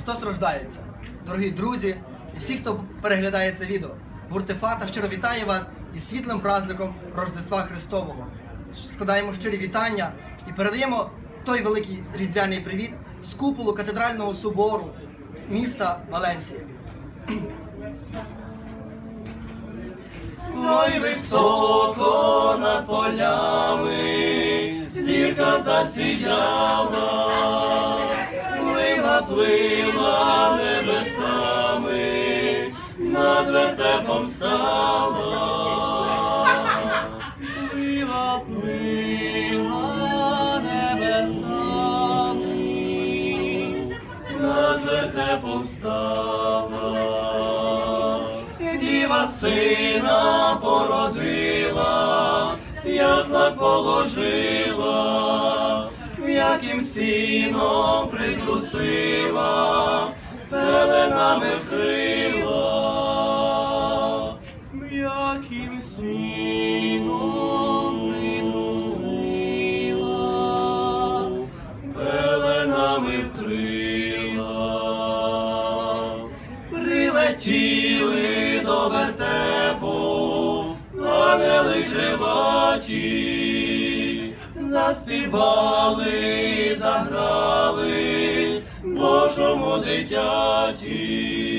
Христос рождається. Дорогі друзі і всі, хто переглядає це відео. Гурт Фата щиро вітає вас із світлим праздником Рождества Христового. Складаємо щирі вітання і передаємо той великий різдвяний привіт з куполу катедрального собору міста Валенція. Ой, високо над полями, зірка засіяла, плила небесами, над вертепом стала. Плила, плила небесами, над вертепом стала. Діва сина породила, ясла положила, м'яким сіном притрусила, пеленами вкрила, м'яким сіном притрусила, пеленами вкрила. Прилетіли до вертепу, ангели крилаті, заспівали, заграли Божому дитяті.